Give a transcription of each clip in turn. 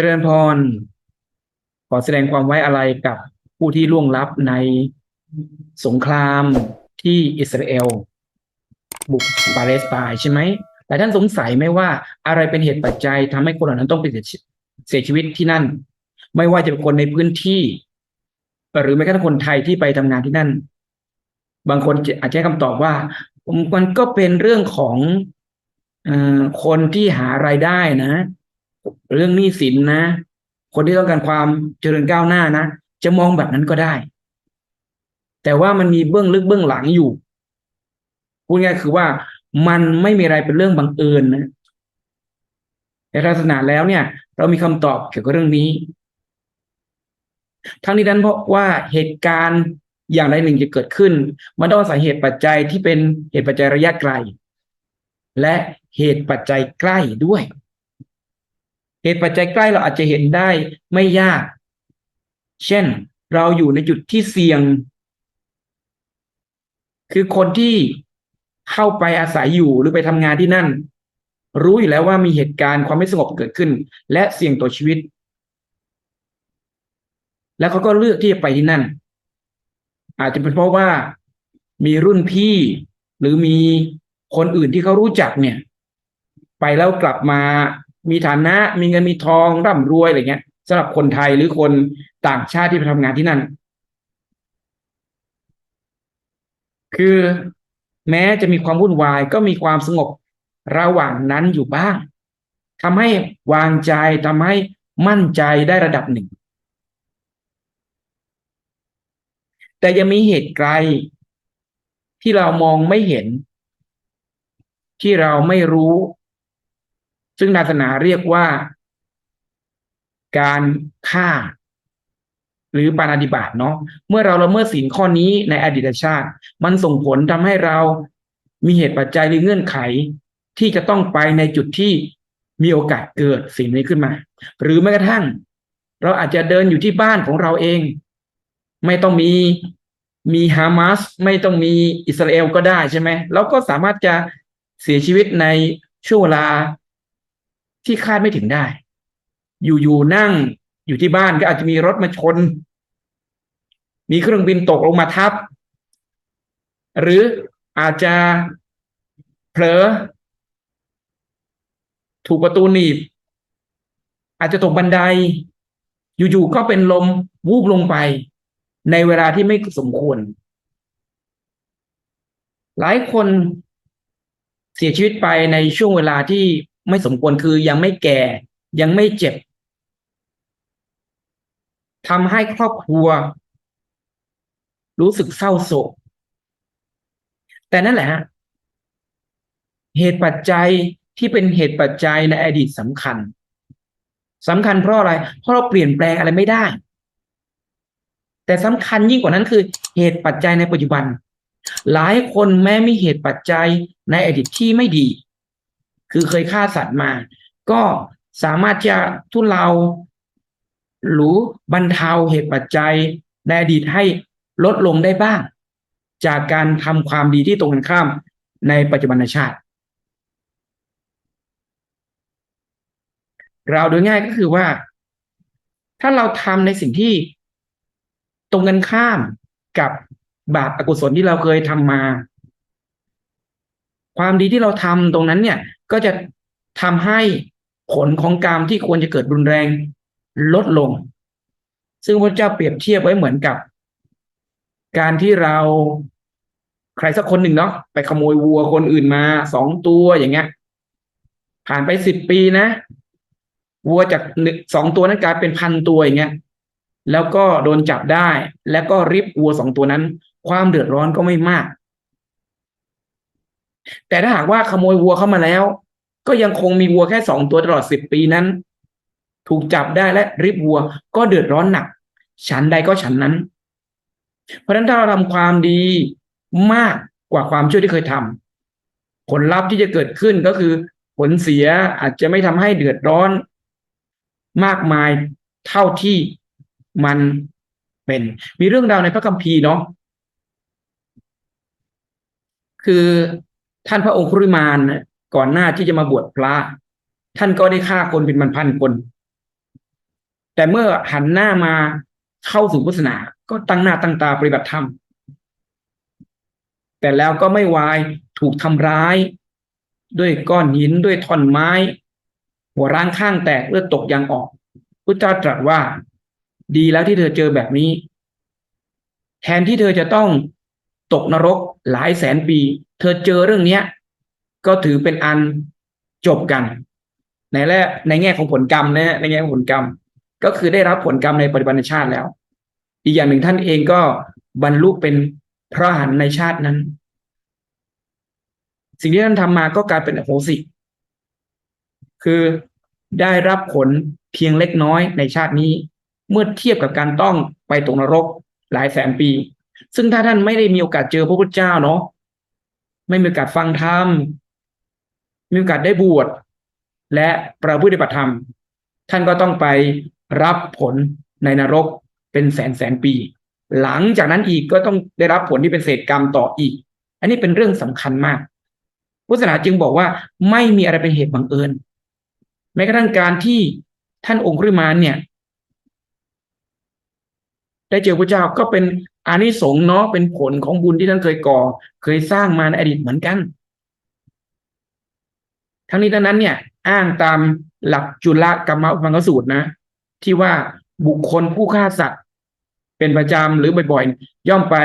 จริญพร ขอแสดงความไว้อะไรกับผู้ที่ล่วงลับในสงครามที่อิสราเอล บุกปาเลสไตน์ใช่ไหมแต่ท่านสงสัยไหมว่าอะไรเป็นเหตุปัจจัยทำให้คนเหล่านั้นต้องไปเสียชีเสียชีวิตที่นั่น ไม่ว่าจะเป็นคนในพื้นที่ หรือแม้กระทั่งคนไทยที่ไปทำงานที่นั่น บางคนอาจจะให้คำตอบว่ามันก็เป็นเรื่องของออคนที่หารายได้นะ เรื่องหนี้สินนะ คนที่ต้องการความเจริญก้าวหน้านะ จะมองแบบนั้นก็ได้ แต่ว่ามันมีเบื้องลึกเบื้องหลังอยู่พูดง่ายคือว่ามันไม่มีอะไรเป็นเรื่องบังเอิญนะในศาสนาแล้วเนี่ย เรามีคำตอบเกี่ยวกับเรื่องนี้ ทั้งนี้นั้นเพราะว่าเหตุการณ์อย่างใดหนึ่งจะเกิดขึ้น มันต้องอาศัยเหตุปัจจัยที่เป็นเหตุปัจจัยระยะไกล และเหตุปัจจัยใกล้ด้วย เหตุปัจจัยใกล้เราอาจจะเห็นได้ไม่ยาก เช่น เราอยู่ในจุดที่เสี่ยง คือคนที่เข้าไปอาศัยอยู่หรือไปทำงานที่นั่น รู้อยู่แล้วว่ามีเหตุการณ์ความไม่สงบเกิดขึ้น และเสี่ยงต่อชีวิต แล้วเขาก็เลือกที่จะไปที่นั่น อาจจะเป็นเพราะว่ามีรุ่นพี่หรือมีคนอื่นที่เขารู้จักเนี่ย ไปแล้วกลับมา มีฐานะ มีเงินมีทองร่ำรวยอะไรเงี้ยสำหรับคนไทยหรือคนต่างชาติที่ไปทำงานที่นั่น คือแม้จะมีความวุ่นวายก็มีความสงบระหว่างนั้นอยู่บ้างทำให้วางใจทำให้มั่นใจได้ระดับหนึ่ง แต่ยังมีเหตุไกล ที่เรามองไม่เห็น ที่เราไม่รู้ ซึ่งศาสนาเรียกว่า การฆ่า หรือปาณาติบาตเนาะเมื่อเราละเมิดศีลข้อนี้ในอดีตชาติ มันส่งผลทำให้เรามีเหตุปัจจัยหรือเงื่อนไข ที่จะต้องไปในจุดที่มีโอกาสเกิดสิ่งนี้ขึ้นมา หรือแม้กระทั่ง เราอาจจะเดินอยู่ที่บ้านของเราเอง ไม่ต้องมีมีฮามาสไม่ต้องมีอิสราเอลก็ได้ใช่ไหมเราก็สามารถจะเสียชีวิตในช่วงเวลา ที่คาดไม่ถึงได้ อยู่ๆนั่งอยู่ที่บ้านก็อาจจะมีรถมาชน มีเครื่องบินตกลงมาทับ หรืออาจจะเผลอ ถูกประตูหนีบ อาจจะตกบันได อยู่ๆก็เป็นลมวูบลงไป ในเวลาที่ไม่สมควร หลายคนเสียชีวิตไปในช่วงเวลาที่ ไม่สมควรคือยังไม่แก่ ยังไม่เจ็บทำให้ครอบครัว รู้สึกเศร้าโศก แต่นั่นแหละเหตุปัจจัยที่เป็นเหตุปัจจัยในอดีตสำคัญสำคัญเพราะอะไร เพราะเราเปลี่ยนแปลงอะไรไม่ได้ แต่สำคัญยิ่งกว่านั้นคือ เหตุปัจจัยในปัจจุบัน หลายคนแม้มีเหตุปัจจัยในอดีตที่ไม่ดี คือเคยฆ่าสัตว์มา ก็สามารถจะทุเลาหรือบรรเทาเหตุปัจจัยในอดีตให้ลดลงได้บ้าง จากการทำความดีที่ตรงกันข้ามในปัจจุบันชาติเราโดยง่ายก็คือว่า ถ้าเราทำในสิ่งที่ตรงกันข้ามกับบาปอกุศลที่เราเคยทำมา ความดีที่เราทำตรงนั้นเนี่ย ก็จะทำให้ผลของกรรมที่ควรจะเกิดรุนแรงลดลง ซึ่งพระเจ้าเปรียบเทียบไว้เหมือนกับ การที่เราใครสักคนหนึ่งเนาะไปขโมยวัวคนอื่นมาสองตัวอย่างเงี้ย ผ่านไปสิบปีนะ วัวจากสองตัวนั้นกลายเป็นพันตัวอย่างเงี้ยแล้วก็โดนจับได้ แล้วก็ริบวัวสองตัวนั้น ความเดือดร้อนก็ไม่มาก แต่ถ้าหากว่าขโมยวัวเข้ามาแล้ว ก็ยังคงมีวัวแค่สองตัวตลอดสิบปีนั้น ถูกจับได้และริบวัวก็เดือดร้อนหนัก ฉันใดก็ฉันนั้น เพราะฉะนั้นถ้าเราทำความดีมากกว่าความชั่วที่เคยทำผลลัพธ์ที่จะเกิดขึ้นก็คือ ผลเสียอาจจะไม่ทำให้เดือดร้อน มากมายเท่าที่มันเป็น มีเรื่องราวในพระคัมภีร์เนาะคือ ท่านพระองค์ครุมานก่อนหน้าที่จะมาบวชพระ ท่านก็ได้ฆ่าคนเป็นพันพันคน แต่เมื่อหันหน้ามาเข้าสู่พุทธศาสนา ก็ตั้งหน้าตั้งตาปฏิบัติธรรม แต่แล้วก็ไม่วายถูกทำร้าย ด้วยก้อนหินด้วยท่อนไม้ หัวร้างข้างแตกเลือดตกยางออกพุทธเจ้าตรัสว่า ดีแล้วที่เธอเจอแบบนี้ แทนที่เธอจะต้อง ตกนรกหลายแสนปี เธอเจอเรื่องเนี้ย ก็ถือเป็นอันจบกัน ในแรกในแง่ของผลกรรมนะในแง่ของผลกรรม ก็คือได้รับผลกรรมในปัจจุบันชาติแล้ว อีกอย่างหนึ่งท่านเองก็บรรลุเป็นพระหันในชาตินั้น สิ่งที่ท่านทำมาก็กลายเป็นโหสิ คือได้รับผลเพียงเล็กน้อยในชาตินี้ เมื่อเทียบกับการต้องไปตกนรกหลายแสนปี ซึ่งถ้าท่านไม่ได้มีโอกาสเจอพระพุทธเจ้าเนาะไม่มีโอกาสฟังธรรมมีโอกาสได้บวชและประพฤติปฏิธรรม ท่านก็ต้องไปรับผลในนรกเป็นแสนแสนปี หลังจากนั้นอีกก็ต้องได้รับผลที่เป็นเศษกรรมต่ออีก อันนี้เป็นเรื่องสำคัญมากพุทธศาสนาจึงบอกว่าไม่มีอะไรเป็นเหตุบังเอิญ แม้กระทั่งการที่ท่านองค์ริมานเนี่ย ได้เจอพระเจ้าก็เป็น อานิสงส์เนาะเป็นผลของบุญที่ท่านเคยก่อ เคยสร้างมาในอดีตเหมือนกัน ทั้งนี้ทั้งนั้นเนี่ย อ้างตามหลักจุลกรรมพังกสูตรนะ ที่ว่าบุคคลผู้ฆ่าสัตว์เป็นประจำหรือบ่อยๆ ย่อมไป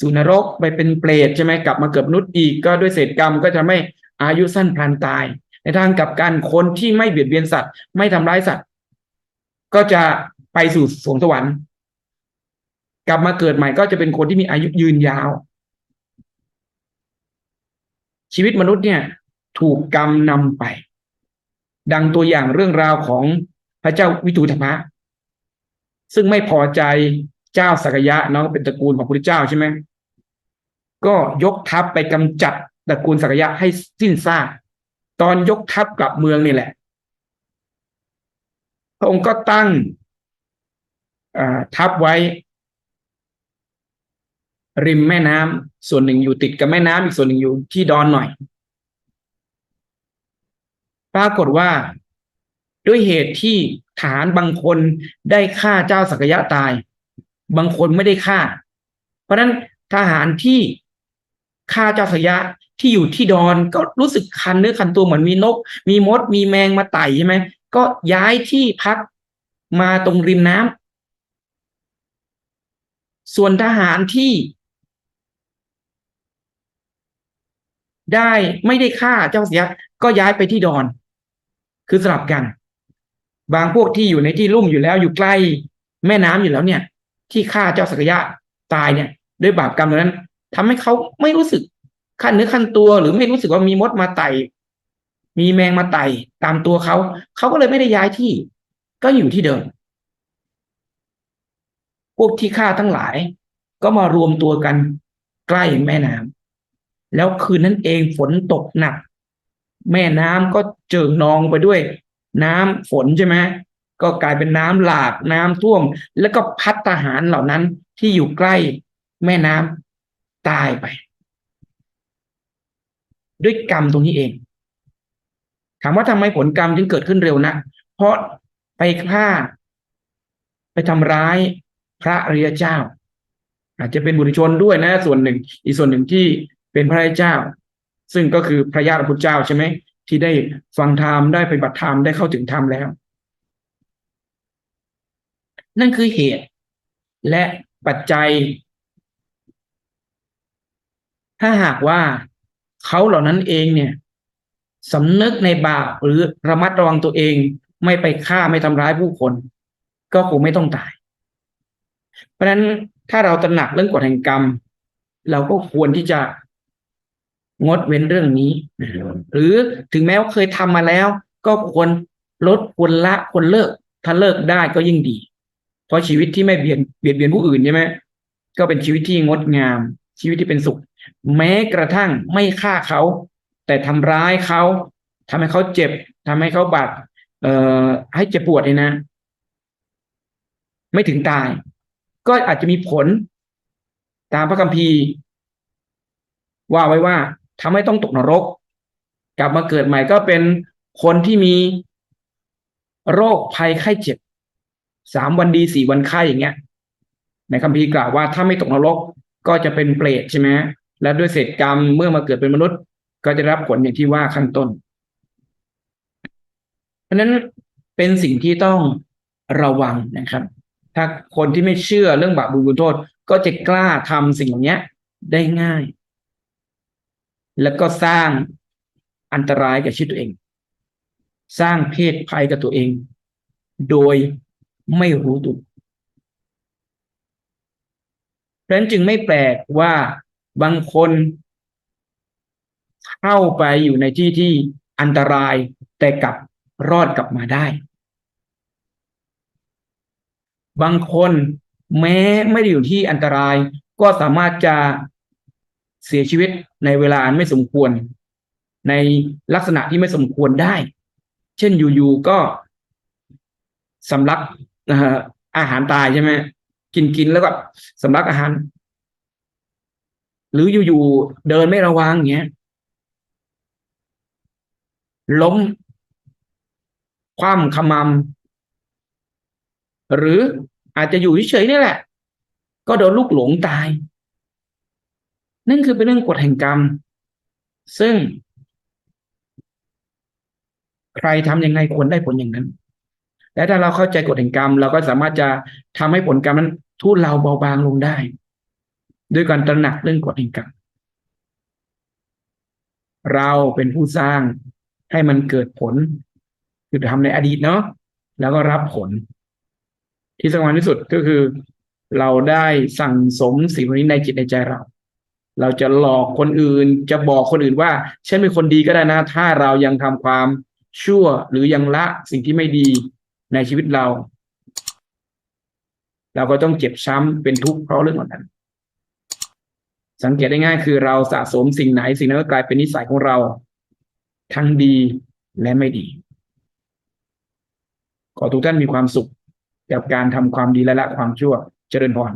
สู่นรกไปเป็นเปรตใช่ไหมกลับมาเกิดมนุษย์อีกก็ด้วยเศษกรรมก็จะไม่อายุสั้นพลันตาย ในทางกลับกันคนที่ไม่เบียดเบียนสัตว์ ไม่ทำร้ายสัตว์ ก็จะไปสู่สวงสวรรค์ กลับมาเกิดใหม่ก็จะเป็นคนที่มีอายุยืนยาว ชีวิตมนุษย์เนี่ย ถูกกรรมนำไป ดังตัวอย่างเรื่องราวของพระเจ้าวิทูธรรมะ ซึ่งไม่พอใจเจ้าสักยะเนาะเป็นตระกูลของพระเจ้าใช่ไหมก็ยกทัพไปกำจัดตระกูลสักยะให้สิ้นซากตอนยกทัพกลับเมืองนี่แหละ พระองค์ก็ตั้งทัพไว้ ริมแม่น้ำส่วนหนึ่งอยู่ติดกับแม่น้ำอีกส่วนหนึ่งอยู่ที่ดอนหน่อย ปรากฏว่าด้วยเหตุที่ฐานบางคนได้ฆ่าเจ้าสักยะตาย บางคนไม่ได้ฆ่า เพราะนั้นทหารที่ฆ่าเจ้าสักยะที่อยู่ที่ดอนก็รู้สึกคันเนื้อคันตัวเหมือนมีนก มีมด มีแมงมาไต่ใช่ไหมก็ย้ายที่พักมาตรงริมน้ำส่วนทหารที่ ได้ไม่ได้ฆ่าเจ้าเสักยก็ย้ายไปที่ดอน คือสลับกัน บางพวกที่อยู่ในที่ลุ่มอยู่แล้วอยู่ใกล้แม่น้ำอยู่แล้วเนี่ย ที่ฆ่าเจ้าสักยะตายเนี่ย ด้วยบาปกรรมนั้นทำให้เขาไม่รู้สึกขั้นเนื้อขั้นตัว หรือไม่รู้สึกว่ามีมดมาไต่มีแมงมาไต่ตามตัวเขา เขาก็เลยไม่ได้ย้ายที่ ก็อยู่ที่เดิม พวกที่ฆ่าทั้งหลาย ก็มารวมตัวกันใกล้แม่น้ำ แล้วคืนนั้นเองฝนตกหนัก แม่น้ำก็เจิ่งนองไปด้วย น้ำฝนใช่ไหมก็กลายเป็นน้ำหลากน้ำท่วม แล้วก็พัดทหารเหล่านั้นที่อยู่ใกล้แม่น้ำตายไป ด้วยกรรมตรงนี้เอง ถามว่าทำไมผลกรรมจึงเกิดขึ้นเร็วนะเพราะไปฆ่า ไปทำร้ายพระอริยเจ้า อาจจะเป็นบุตรชนด้วยนะ ส่วนหนึ่ง อีกส่วนหนึ่งที่ เป็นพระเจ้า ซึ่งก็คือพระญาติพุทธเจ้าใช่ไหมที่ได้ฟังธรรมได้ไปบัติธรรมได้เข้าถึงธรรมแล้ว นั่นคือเหตุ และปัจจัย ถ้าหากว่าเขาเหล่านั้นเองเนี่ยสำนึกในบาปหรือระมัดระวังตัวเองไม่ไปฆ่าไม่ทำร้ายผู้คน ก็คงไม่ต้องตาย เพราะนั้นถ้าเราตระหนักเรื่องกฎแห่งกรรม เราก็ควรที่จะ งดเว้นเรื่องนี้ หรือถึงแม้ว่าเคยทำมาแล้ว ก็ควรลดควรละควรเลิก ถ้าเลิกได้ก็ยิ่งดี เพราะชีวิตที่ไม่เบียดเบียดเบียนผู้อื่นใช่ไหมก็เป็นชีวิตที่งดงาม ชีวิตที่เป็นสุข แม้กระทั่งไม่ฆ่าเขา แต่ทำร้ายเขาทำให้เขาเจ็บทำให้เขาบาดเอ่อให้เจ็บปวดเลยนะ ไม่ถึงตาย ก็อาจจะมีผลตามพระคัมภีร์ว่าไว้ว่า ทำให้ต้องตกนรก กลับมาเกิดใหม่ก็เป็นคนที่มีโรคภัยไข้เจ็บสามวันดีสี่วันไข้อย่างเงี้ย ในคัมภีร์กล่าวว่าถ้าไม่ตกนรกก็จะเป็นเปรตใช่ไหมและด้วยเศษกรรมเมื่อมาเกิดเป็นมนุษย์ ก็จะรับผลอย่างที่ว่าข้างต้น เพราะฉะนั้นเป็นสิ่งที่ต้องระวังนะครับ ถ้าคนที่ไม่เชื่อเรื่องบาปบุญคุณโทษ ก็จะกล้าทำสิ่งเหล่านี้ได้ง่าย แล้วก็สร้างอันตรายกับชีวิตตัวเอง สร้างเพศภัยกับตัวเอง โดยไม่รู้ตัวเพราะฉะนั้นจึงไม่แปลกว่าบางคนเข้าไปอยู่ในที่ที่อันตรายแต่กลับรอดกลับมาได้ บางคนแม้ไม่ได้อยู่ที่อันตรายก็สามารถจะ เสียชีวิตในเวลาไม่สมควร ในลักษณะที่ไม่สมควรได้ เช่นอยู่ๆก็สำลักอาหารตายใช่ไหมกินกินแล้วก็สำลักอาหาร หรืออยู่ๆเดินไม่ระวังอย่างเงี้ยล้ม คว่ำขมำหรืออาจจะอยู่เฉยๆนี่แหละ ก็โดนลูกหลงตาย นั่นคือเป็นเรื่องกฎแห่งกรรม ซึ่ง ใครทำยังไงควรได้ผลอย่างนั้น และถ้าเราเข้าใจกฎแห่งกรรม เราก็สามารถจะทำให้ผลกรรมนั้นทุเลาเบาบางลงได้ ด้วยการตระหนักเรื่องกฎแห่งกรรม เราเป็นผู้สร้างให้มันเกิดผลคือทำในอดีตเนาะแล้วก็รับผล ที่สำคัญที่สุดก็คือ เราได้สั่งสมสิ่งนี้ในจิตในใจเรา เราจะหลอกคนอื่น จะบอกคนอื่นว่าฉันเป็นคนดีก็ได้นะ ถ้าเรายังทำความชั่วหรือยังละสิ่งที่ไม่ดีในชีวิตเรา เราก็ต้องเจ็บช้ำเป็นทุกข์เพราะเรื่องเหล่านั้น สังเกตได้ง่ายคือเราสะสมสิ่งไหนสิ่งนั้นก็กลายเป็นนิสัยของเรา ทั้งดีและไม่ดี ขอทุกท่านมีความสุขกับการทำความดีและละความชั่วเจริญพร